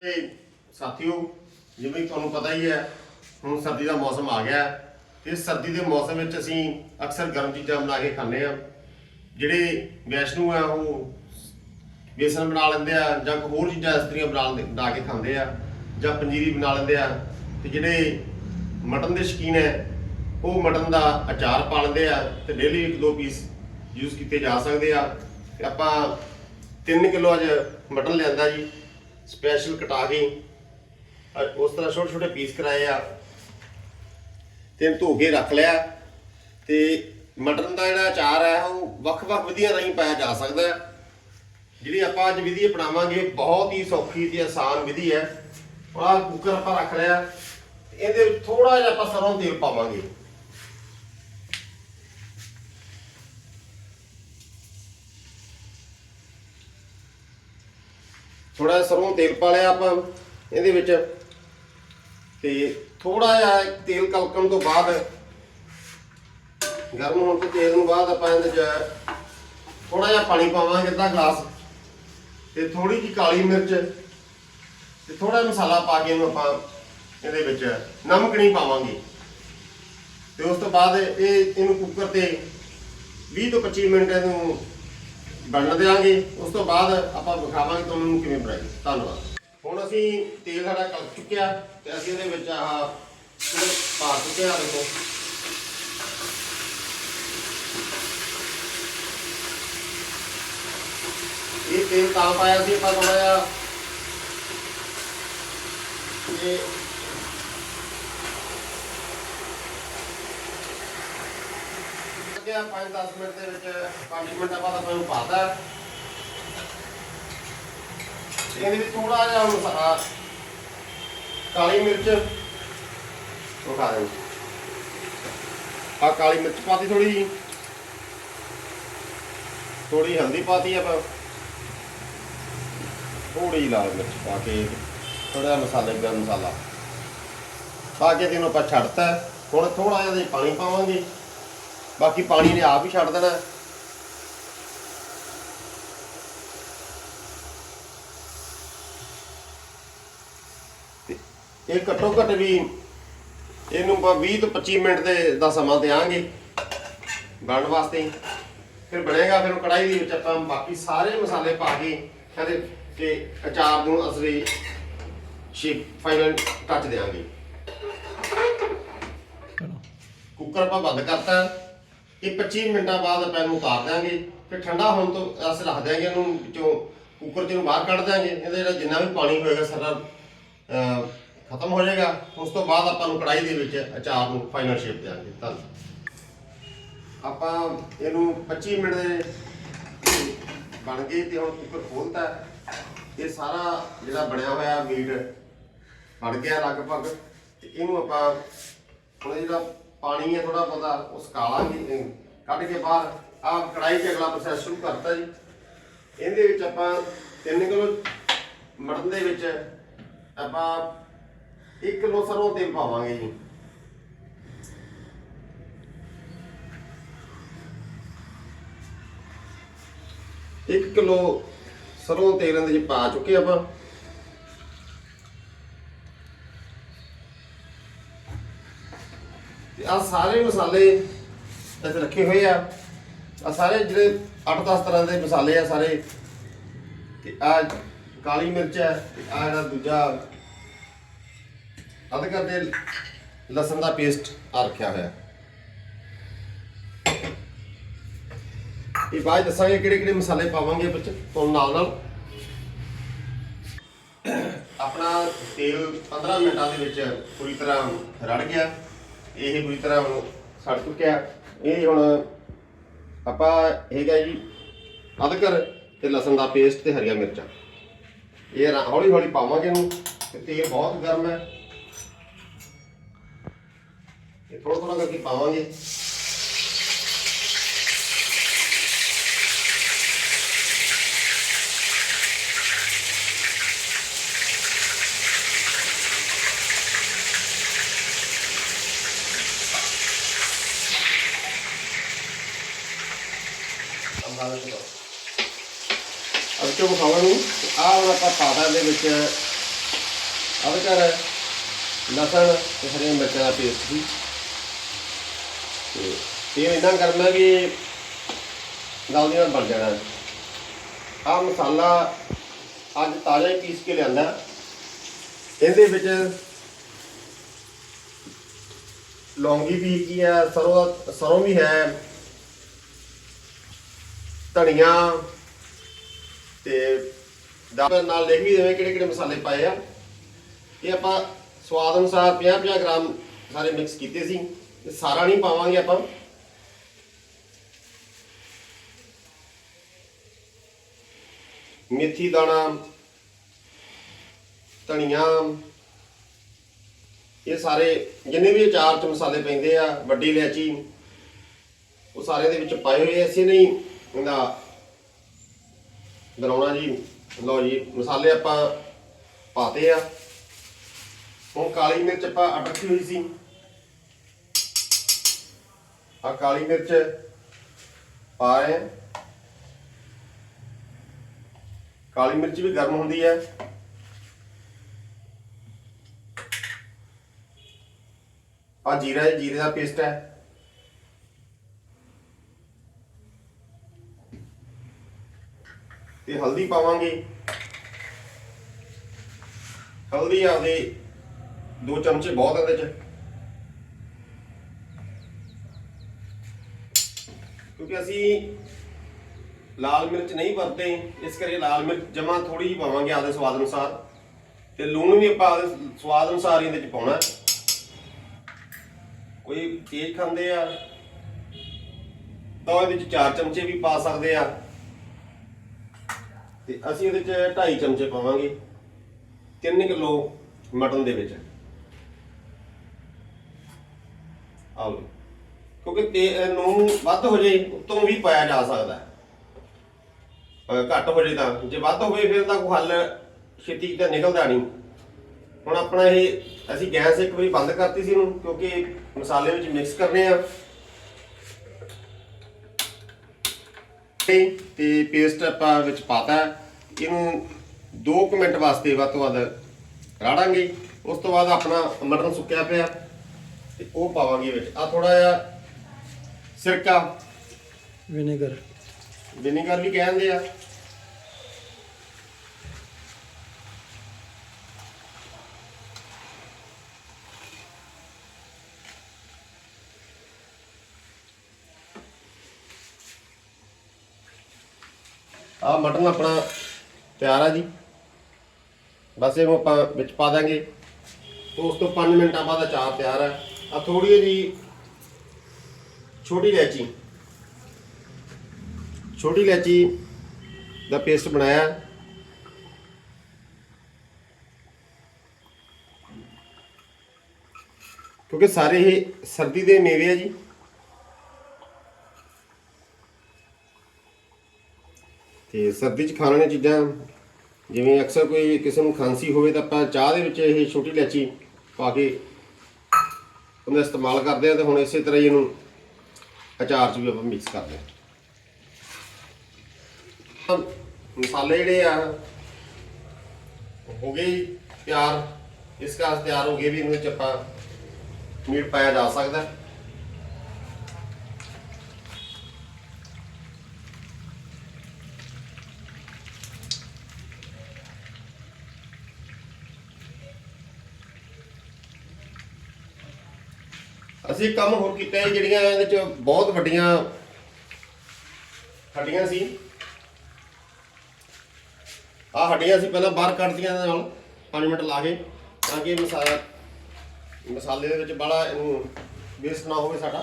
ਤੇ ਸਾਥੀਓ, ਜਿਵੇਂ ਕਿ ਤੁਹਾਨੂੰ ਪਤਾ ਹੀ ਹੈ, ਹੁਣ ਸਰਦੀ ਦਾ ਮੌਸਮ ਆ ਗਿਆ ਹੈ। ਤੇ ਸਰਦੀ ਦੇ ਮੌਸਮ ਵਿੱਚ ਅਸੀਂ ਅਕਸਰ ਗਰਮ ਚੀਜ਼ਾਂ ਬਣਾ ਕੇ ਖਾਂਦੇ ਆ ਜਿਹੜੇ ਵੈਸ਼ਨੂ ਆ, ਉਹ ਬੇਸਨ ਬਣਾ ਲੈਂਦੇ ਆ ਜਾਂ ਕੋਈ ਹੋਰ ਚੀਜ਼ਾਂ ਇਸ ਤਰੀਆਂ ਬਣਾ ਲੈਂਦੇ- ਬਣਾ ਕੇ ਖਾਂਦੇ ਆ ਜਾਂ ਪੰਜੀਰੀ ਬਣਾ ਲੈਂਦੇ ਆ। ਤੇ ਜਿਹੜੇ ਮਟਨ ਦੇ ਸ਼ੌਕੀਨ ਹੈ, ਉਹ ਮਟਨ ਦਾ ਅਚਾਰ ਪਾ ਲੈਂਦੇ ਆ ਤੇ ਡੇਲੀ ਇੱਕ ਦੋ ਪੀਸ ਯੂਜ਼ ਕੀਤੇ ਜਾ ਸਕਦੇ ਆ। ਤੇ ਆਪਾਂ 3 ਕਿਲੋ ਅੱਜ ਮਟਨ ਲਿਆਂਦਾ ਜੀ। ਸਪੈਸ਼ਲ ਕਟਾ ਕੇ ਅ- ਉਸ ਤਰ੍ਹਾਂ ਛੋਟੇ ਛੋਟੇ ਪੀਸ ਕਰਾਏ ਆ। ਤੇ ਇਹਨੂੰ ਧੋ ਕੇ ਰੱਖ ਲਿਆ। ਤੇ ਮਟਨ ਦਾ ਜਿਹੜਾ ਅਚਾਰ ਹੈ, ਉਹ ਵੱਖ-ਵੱਖ ਵਿਧੀਆਂ ਰਾਹੀਂ ਪਾਇਆ ਜਾ ਸਕਦਾ ਹੈ। ਜਿਹੜੀ ਆਪਾਂ ਅੱਜ ਵਿਧੀ ਅਪਣਾਵਾਂਗੇ, ਬਹੁਤ ਹੀ ਸੌਖੀ ਤੇ ਆਸਾਨ ਵਿਧੀ ਹੈ। ਆਹ ਕੁੱਕਰ ਆਪਾਂ ਰੱਖ ਲਿਆ। ਤੇ ਇਹਦੇ ਵਿੱਚ ਥੋੜਾ ਜਿਹਾ ਆਪਾਂ ਸਰੋਂ ਤੇਲ ਪਾਵਾਂਗੇ। ਥੋੜਾ ਜਿਹਾ ਸਰੋਂ ਤੇਲ ਪਾ ਲਿਆ ਆਪਾਂ ਇਹਦੇ ਵਿੱਚ। ਤੇ ਥੋੜਾ ਜਿਹਾ ਤੇਲ ਕਲਕਣ ਤੋਂ ਬਾਅਦ, ਗਰਮ ਹੋਣ ਤੋਂ ਤੇਲ ਨੂੰ ਬਾਅਦ ਆਪਾਂ ਇਹਦੇ ਚ ਥੋੜਾ ਜਿਹਾ ਪਾਣੀ ਪਾਵਾਂਗੇ ਅੱਧਾ ਗਲਾਸ। ਤੇ ਥੋੜੀ ਜਿਹੀ ਕਾਲੀ ਮਿਰਚ ਤੇ ਥੋੜਾ ਮਸਾਲਾ ਪਾ ਕੇ ਇਹਨੂੰ ਆਪਾਂ ਇਹਦੇ ਵਿੱਚ ਨਮਕ ਨਹੀਂ ਪਾਵਾਂਗੇ। ਤੇ ਉਸ ਤੋਂ ਬਾਅਦ ਇਹ ਇਹਨੂੰ ਕੁੱਕਰ ਤੇ 20 ਤੋਂ 25 ਮਿੰਟ ਇਹਨੂੰ ਬਣਨ ਦੇਵਾਂਗੇ ਉਸ ਤੋਂ ਬਾਅਦ ਆਪਾਂ ਵਿਖਾਵਾਂਗੇ ਤੁਹਾਨੂੰ ਕਿਵੇਂ ਬਣਾਈ ਧੰਨਵਾਦ। ਹੁਣ ਅਸੀਂ ਤੇਲ ਸਾਡਾ ਕਲ ਚੁੱਕਿਆ ਤੇ ਅਸੀਂ ਇਹਦੇ ਵਿੱਚ ਆਹ ਪਾ ਚੁੱਕਿਆ ਦੇਖੋ। ਇਹ ਤੇਲ ਤਾਂ ਪਾਇਆ ਸੀ, ਆਪਾਂ ਥੋੜਾ ਜਿਹਾ ਇਹ ਗਿਆ 5-10 ਮਿੰਟ ਦੇ ਵਿੱਚ 5 ਮਿੰਟਾਂ ਬਾਅਦ ਆਪਾਂ ਨੂੰ ਪਾਤਾ ਇਹਦੇ ਵਿੱਚ ਥੋੜਾ ਜਿਹਾ ਮਸਾਲਾ ਕਾਲੀ ਮਿਰਚ ਉਹ ਖਾ ਦੇ ਆ ਕਾਲੀ ਮਿਰਚ ਪਾਤੀ ਥੋੜੀ ਜੀ ਥੋੜੀ ਹਲਦੀ ਪਾਤੀ ਆਪਾਂ। ਥੋੜੀ ਲਾਲ ਮਿਰਚ ਪਾ ਕੇ ਥੋੜਾ ਮਸਾਲੇ, ਗਰਮ ਮਸਾਲਾ। ਪਾ ਕੇ ਇਹਨੂੰ ਆਪਾਂ ਛੱਡਤਾ ਹੁਣ ਥੋੜਾ ਜਿਹਾ ਇਹਦੇ ਪਾਣੀ ਪਾਵਾਂਗੇ। ਬਾਕੀ ਪਾਣੀ ਨੇ ਆਪ ਹੀ ਛੱਡ ਦੇਣਾ। ਤੇ ਇਹ ਘੱਟੋ ਘੱਟ ਵੀ ਇਹਨੂੰ ਆਪਾਂ 20 ਤੋਂ 25 ਮਿੰਟ ਦੇ ਦਾ ਸਮਾਂ ਦੇਾਂਗੇ ਬਣਨ ਵਾਸਤੇ। ਫਿਰ ਬਣੇਗਾ ਫਿਰ ਕੜਾਈ ਦੇ ਵਿੱਚ ਆਪਾਂ ਬਾਕੀ ਸਾਰੇ ਮਸਾਲੇ ਪਾ ਕੇ ਕਹਿੰਦੇ ਕਿ ਅਚਾਰ ਨੂੰ ਅਸਲੀ ਸ਼ੇਪ ਫਾਈਨਲ ਟੱਚ ਦੇਾਂਗੇ ਕੁੱਕਰ ਆਪਾਂ ਬੰਦ ਕਰਤਾ। ਇਹ 25 ਮਿੰਟਾਂ ਬਾਅਦ ਆਪਾਂ ਇਹਨੂੰ ਉਤਾਰ ਦਿਆਂਗੇ, ਫਿਰ ਠੰਡਾ ਹੋਣ ਤੋਂ ਅਸੀਂ ਰੱਖ ਦਿਆਂਗੇ ਇਹਨੂੰ, ਵਿੱਚੋਂ ਕੁੱਕਰ ਚ ਨੂੰ ਬਾਹਰ ਕੱਢ ਦਿਆਂਗੇ, ਇਹਦਾ ਜਿਹੜਾ ਜਿੰਨਾ ਵੀ ਪਾਣੀ ਹੋਏਗਾ ਸਾਰਾ ਖਤਮ ਹੋ ਜਾਏਗਾ। ਉਸ ਤੋਂ ਬਾਅਦ ਆਪਾਂ ਨੂੰ ਕੜਾਈ ਦੇ ਵਿੱਚ ਅਚਾਰ ਨੂੰ ਫਾਈਨਲ ਸ਼ੇਪ ਦਿਆਂਗੇ। ਧੰਨਵਾਦ ਆਪਾਂ ਇਹਨੂੰ 25 ਮਿੰਟ ਦੇ ਬਣ ਗਏ ਤੇ ਹੁਣ ਕੁੱਕਰ ਖੋਲਤਾ ਇਹ ਸਾਰਾ ਜਿਹੜਾ ਬਣਿਆ ਹੋਇਆ ਮੀਟ ਬਣ ਗਿਆ ਲਗਭਗ। ਤੇ ਇਹਨੂੰ ਆਪਾਂ ਹੁਣ ਜਿਹੜਾ ਪਾਣੀ ਹੈ ਥੋੜਾ ਬਹੁਤਾ ਉਸ ਕਾਲਾਂਗੇ ਕੱਢ ਕੇ ਬਾਹਰ। ਆਹ ਕੜਾਈ 'ਚ ਅਗਲਾ ਪ੍ਰੋਸੈਸ ਸ਼ੁਰੂ ਕਰਤਾ ਜੀ। ਇਹਦੇ ਵਿੱਚ ਆਪਾਂ 3 ਕਿਲੋ ਮਟਨ ਦੇ ਵਿੱਚ ਆਪਾਂ 1 ਕਿਲੋ ਸਰੋਂ ਤੇਲ ਪਾਵਾਂਗੇ ਜੀ। ਇੱਕ ਕਿਲੋ ਸਰੋਂ ਤੇਲ ਇਹਦੇ ਵਿੱਚ ਪਾ ਚੁੱਕੇ ਆਪਾਂ। ਆ ਸਾਰੇ ਮਸਾਲੇ ਇੱਥੇ ਰੱਖੇ ਹੋਏ ਆ। ਆ ਸਾਰੇ ਜਿਹੜੇ 8-10 ਤਰ੍ਹਾਂ ਦੇ ਮਸਾਲੇ ਆ ਸਾਰੇ। ਤੇ ਆ ਕਾਲੀ ਮਿਰਚ ਹੈ ਤੇ ਆ ਜਿਹੜਾ ਦੂਜਾ ਅਦਰਕ ਦੇ ਲਸਣ ਦਾ ਪੇਸਟ ਆ ਰੱਖਿਆ ਹੋਇਆ। ਇਹ ਬਾਅਦ ਦੱਸਾਂਗੇ ਕਿਹੜੇ ਕਿਹੜੇ ਮਸਾਲੇ ਪਾਵਾਂਗੇ ਵਿੱਚ ਤੁਹਾਨੂੰ ਨਾਲ ਨਾਲ। ਆਪਣਾ ਤੇਲ 15 ਮਿੰਟਾਂ ਦੇ ਵਿੱਚ ਪੂਰੀ ਤਰ੍ਹਾਂ ਰੜ ਗਿਆ। ਇਹ ਬੁਰੀ ਤਰ੍ਹਾਂ ਹੁਣ ਸੜ ਚੁੱਕਿਆ ਇਹ ਹੁਣ ਆਪਾਂ ਹੈਗਾ ਜੀ ਅਦਰਕ ਤੇ ਲਸਣ ਦਾ ਪੇਸਟ ਤੇ ਹਰੀਆਂ ਮਿਰਚਾਂ। ਇਹ ਹੌਲੀ ਹੌਲੀ ਪਾਵਾਂਗੇ ਇਹਨੂੰ ਤੇ ਤੇਲ ਬਹੁਤ ਗਰਮ ਹੈ। ਇਹ ਥੋੜਾ ਥੋੜਾ ਕਰਕੇ ਪਾਵਾਂਗੇ ਅੰਦਾਜ਼ਾ ਕਰੋ ਅਬ ਨੂੰ ਆਹ ਹੁਣ ਆਪਾਂ ਪਾਦਾ ਦੇ ਵਿੱਚ ਅਦਰਕ ਲਸਣ ਤੇ ਹਰੀਆਂ ਮਿਰਚਾਂ ਦਾ ਪੇਸਟ ਸੀ। ਤੇ ਇਹ ਇੰਨਾ ਗਰਮ ਹੈ ਵੀ ਨਾਲ ਬਣ ਜਾਣਾ। ਆ ਮਸਾਲਾ ਅੱਜ ਤਾਜ਼ਾ ਹੀ ਪੀਸ ਕੇ ਲਿਆਂਦਾ। ਇਹਦੇ ਵਿੱਚ ਲੌਂਗੀ ਵੀ ਕੀ ਹੈ ਸਰੋਂ ਦਾ ਸਰੋਂ ਵੀ ਹੈ, ਧਨੀਆ ਤੇ ਦਾਲ ਨਾਲ ਲਿਖ ਵੀ ਦੇਵੇ ਕਿਹੜੇ ਕਿਹੜੇ ਮਸਾਲੇ ਪਾਏ ਆ। ਇਹ ਆਪਾਂ ਸਵਾਦ ਅਨੁਸਾਰ 50-50 ਗ੍ਰਾਮ ਸਾਰੇ ਮਿਕਸ ਕੀਤੇ ਸੀ। ਇਹ ਸਾਰਾ ਨਹੀਂ ਪਾਵਾਂਗੇ ਆਪਾਂ। ਮੇਥੀ, ਦਾਣਾ, ਧਨੀਆ, ਇਹ ਸਾਰੇ ਜਿੰਨੇ ਵੀ ਅਚਾਰ ਚ ਮਸਾਲੇ ਪੈਂਦੇ ਆ, ਵੱਡੀ ਇਲਾਇਚੀ, ਉਹ ਸਾਰੇ ਦੇ ਵਿੱਚ ਪਾਏ ਹੋਏ ਅਸੀਂ ਨਹੀਂ ਇਹਦਾ ਬਣਾਉਣਾ ਜੀ। ਲਓ ਜੀ, ਮਸਾਲੇ ਆਪਾਂ ਪਾਤੇ ਆ। ਹੁਣ ਕਾਲੀ ਮਿਰਚ ਆਪਾਂ ਅਟਕੀ ਹੋਈ ਸੀ। ਆ ਕਾਲੀ ਮਿਰਚ ਪਾ ਰਹੇ ਹਾਂ। ਕਾਲੀ ਮਿਰਚ ਵੀ ਗਰਮ ਹੁੰਦੀ ਹੈ। ਆ ਜੀਰਾ ਹੈ, ਜੀਰੇ ਦਾ ਪੇਸਟ ਹੈ। ਤੇ ਹਲਦੀ ਪਾਵਾਂਗੇ। ਹਲਦੀ ਆਦੇ ਦੋ ਚਮਚੇ ਬਹੁਤ ਇਹਦੇ ਚ ਕਿਉਂਕਿ ਅਸੀਂ ਲਾਲ ਮਿਰਚ ਨਹੀਂ ਵਰਤੇ, ਇਸ ਕਰਕੇ ਲਾਲ ਮਿਰਚ ਜਮਾ ਥੋੜੀ ਜਿਹੀ ਪਾਵਾਂਗੇ ਆਪਦੇ ਸਵਾਦ ਅਨੁਸਾਰ। ਤੇ ਲੂਣ ਵੀ ਆਪਾਂ ਆਪਦੇ ਸਵਾਦ ਅਨੁਸਾਰ ਹੀ ਇਹਦੇ ਚ ਪਾਉਣਾ। ਕੋਈ ਤੇਜ਼ ਖਾਂਦੇ ਆ, ਤਾਂ ਇਹਦੇ ਚ 4 ਚਮਚੇ ਵੀ ਪਾ ਸਕਦੇ ਆ। ਤੇ ਅਸੀਂ ਇਹਦੇ ਚ 2.5 ਚਮਚੇ ਪਾਵਾਂਗੇ 3 ਕਿਲੋ ਮਟਨ ਦੇ ਵਿੱਚ। ਆਓ ਕਿਉਂਕਿ ਤੇ ਨੂੰ ਵੱਧ ਹੋ ਜੇ ਉਤੋਂ ਵੀ ਪਾਇਆ ਜਾ ਸਕਦਾ। ਹੈ ਘੱਟ ਹੋ ਜੇ ਤਾਂ। ਜੇ ਵੱਧ ਹੋਵੇ ਫਿਰ ਤਾਂ ਕੋਈ ਹੱਲ ਛੇਤੀ ਤਾਂ ਨਿਕਲਦਾ ਨਹੀਂ। ਹੁਣ ਆਪਣਾ ਇਹ, ਅਸੀਂ ਗੈਸ ਇੱਕ ਵਾਰੀ ਬੰਦ ਕਰਤੀ ਸੀ ਇਹਨੂੰ, ਕਿਉਂਕਿ ਮਸਾਲੇ ਵਿੱਚ ਮਿਕਸ ਕਰਨੇ ਆ। ਤੇ ਤੇ ਪੇਸਟ ਆਪਾਂ ਵਿੱਚ ਪਾਤਾ। ਇਹਨੂੰ 2 ਮਿੰਟ ਵਾਸਤੇ ਵੱਧ ਤੋਂ ਵੱਧ ਰਾੜਾਂਗੇ। ਉਸ ਤੋਂ ਬਾਅਦ ਆਪਣਾ ਮਟਨ ਸੁੱਕਿਆ ਪਿਆ ਤੇ ਉਹ ਪਾਵਾਂਗੇ ਵਿੱਚ। ਆ ਥੋੜਾ ਜਿਹਾ ਸਿਰਕਾ। ਵਿਨੇਗਰ। ਵਿਨੇਗਰ ਵੀ ਕਹਿੰਦੇ ਆ। ਆ ਮਟਨ ਆਪਣਾ ਤਿਆਰ ਆ ਜੀ। ਬਸ ਇਹਨੂੰ ਆਪਾਂ ਵਿੱਚ ਪਾ ਦਾਂਗੇ। ਉਸ ਤੋਂ 5 ਮਿੰਟਾਂ ਬਾਅਦ ਅਚਾਰ ਤਿਆਰ ਹੈ ਆ ਥੋੜੀ ਜੀ ਛੋਟੀ ਇਲਾਇਚੀ। ਛੋਟੀ ਇਲਾਇਚੀ ਦਾ ਪੇਸਟ ਬਣਾਇਆ। ਕਿਉਂਕਿ ਸਾਰੇ ਇਹ ਸਰਦੀ ਦੇ ਮੇਵੇ ਆ ਜੀ। ਤੇ ਸਰਦੀ ਚ ਖਾਣ ਵਾਲੀਆਂ ਚੀਜ਼ਾਂ, ਜਿਵੇਂ ਅਕਸਰ ਕੋਈ ਕਿਸੇ ਨੂੰ ਖਾਂਸੀ ਹੋਵੇ ਤਾਂ ਆਪਾਂ ਚਾਹ ਦੇ ਵਿੱਚ ਇਹ ਛੋਟੀ ਇਲਾਚੀ ਪਾ ਕੇ ਉਹਦਾ ਇਸਤੇਮਾਲ ਕਰਦੇ ਆ ਤੇ ਹੁਣ ਇਸੇ ਤਰ੍ਹਾਂ ਹੀ ਇਹਨੂੰ ਅਚਾਰ ਚ ਵੀ ਆਪਾਂ ਮਿਕਸ ਕਰਦੇ ਆ ਮਸਾਲੇ ਜਿਹੜੇ ਆ, ਹੋ ਗਏ ਜੀ ਤਿਆਰ। ਇਸ ਕਾਸ ਤਿਆਰ ਹੋ ਗਏ ਵੀ ਇਹਨੂੰ ਚ ਆਪਾਂ ਮੀਟ ਪਾਇਆ ਜਾ ਸਕਦਾ। ਅਸੀਂ ਇੱਕ ਕੰਮ ਹੋਰ ਕੀਤਾ ਹੈ ਜਿਹੜੀਆਂ ਇਹਦੇ ਚ ਬਹੁਤ ਵੱਡੀਆਂ ਹੱਡੀਆਂ ਸੀ। ਆ ਹੱਡੀਆਂ ਅਸੀਂ ਪਹਿਲਾਂ ਬਾਹਰ ਕੱਢਦੀਆਂ ਇਹਦੇ ਨਾਲ 5 ਮਿੰਟ ਲਾ ਕੇ, ਤਾਂ ਕਿ ਮਸਾਲਾ ਮਸਾਲੇ ਦੇ ਵਿੱਚ ਬੜਾ ਇਹਨੂੰ ਵੇਸਟ ਨਾ ਹੋਵੇ ਸਾਡਾ।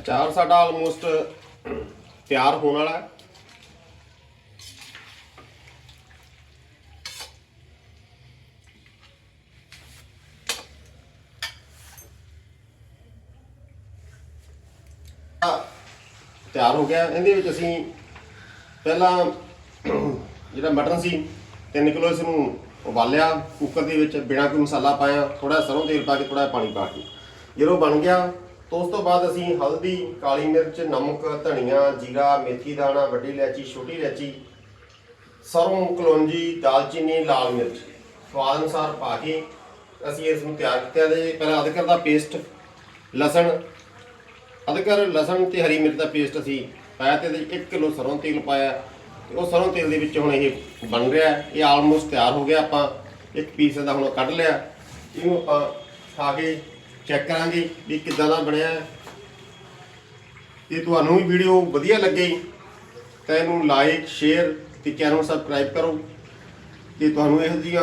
ਅਚਾਰ ਸਾਡਾ ਆਲਮੋਸਟ ਤਿਆਰ ਹੋਣ ਵਾਲਾ ਹੈ। ਤਿਆਰ ਹੋ ਗਿਆ। ਇਹਦੇ ਵਿੱਚ ਅਸੀਂ ਪਹਿਲਾਂ ਜਿਹੜਾ ਮਟਨ ਸੀ 3 ਕਿਲੋ ਇਸ ਨੂੰ ਉਬਾਲਿਆ। ਕੁੱਕਰ ਦੇ ਵਿੱਚ ਬਿਨਾਂ ਕੋਈ ਮਸਾਲਾ ਪਾਇਆ ਥੋੜਾ ਸਰੋਂ ਤੇਲ ਪਾ ਕੇ ਥੋੜਾ ਪਾਣੀ ਪਾ ਕੇ। ਜਦੋਂ ਬਣ ਗਿਆ ਤਾਂ ਉਸ ਤੋਂ ਬਾਅਦ ਅਸੀਂ ਹਲਦੀ, ਕਾਲੀ ਮਿਰਚ, ਨਮਕ, ਧਨੀਆ, ਜੀਰਾ, ਮੇਥੀ ਦਾਣਾ, ਵੱਡੀ ਇਲਾਇਚੀ, ਛੋਟੀ ਇਲਾਇਚੀ, ਸਰੋਂ, ਕਲੌਂਜੀ, ਦਾਲਚੀਨੀ, ਲਾਲ ਮਿਰਚ ਸਵਾਦ ਅਨੁਸਾਰ ਪਾ ਕੇ ਅਸੀਂ ਇਸ ਨੂੰ ਤਿਆਰ ਕੀਤਾ ਤੇ ਪਹਿਲਾਂ ਅਦਰਕ ਦਾ ਪੇਸਟ, ਲਸਣ, ਅਦਰਕ, ਲਸਣ ਤੇ ਹਰੀ ਮਿਰਚ ਦਾ ਪੇਸਟ ਅਸੀਂ ਪਾਇਆ ਤੇ ਇਹਦੇ 1 ਕਿਲੋ ਸਰੋਂ ਤੇਲ ਪਾਇਆ ਤੇ ਉਹ ਸਰੋਂ ਤੇਲ ਦੇ ਵਿੱਚ ਹੁਣ ਇਹ ਬਣ ਰਿਹਾ ਇਹ ਆਲਮੋਸਟ ਤਿਆਰ ਹੋ ਗਿਆ, ਆਪਾਂ ਇੱਕ ਪੀਸ ਦਾ ਹੁਣ ਕੱਢ ਲਿਆ। ਇਹਨੂੰ ਆਪਾਂ ਖਾ ਕੇ ਚੈੱਕ ਕਰਾਂਗੇ ਵੀ ਕਿੱਦਾਂ ਦਾ ਬਣਿਆ ਜੇ ਤੁਹਾਨੂੰ ਵੀ ਵੀਡੀਓ ਵਧੀਆ ਲੱਗੇ, ਤਾਂ ਇਹਨੂੰ ਲਾਈਕ ਸ਼ੇਅਰ ਤੇ ਚੈਨਲ ਨੂੰ ਸਬਸਕ੍ਰਾਈਬ ਕਰੋ। ਤੇ ਤੁਹਾਨੂੰ ਇਹੋ ਜਿਹੀਆਂ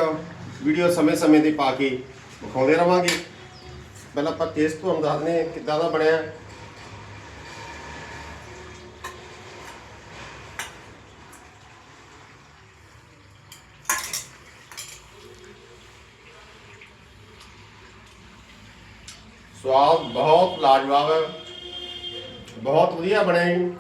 ਵੀਡੀਓ ਸਮੇਂ-ਸਮੇਂ ਤੇ ਪਾ ਕੇ ਵਿਖਾਉਂਦੇ ਰਵਾਂਗੇ। ਪਹਿਲਾਂ ਆਪਾਂ ਟੇਸਟ ਤੁਹਾਨੂੰ ਦੱਸਦੇ ਹਾਂ ਕਿੱਦਾਂ ਦਾ ਬਣਿਆ ਸਵਾਦ ਬਹੁਤ ਲਾਜਵਾਬ ਹੈ। ਬਹੁਤ ਵਧੀਆ ਬਣਿਆ ਜੀ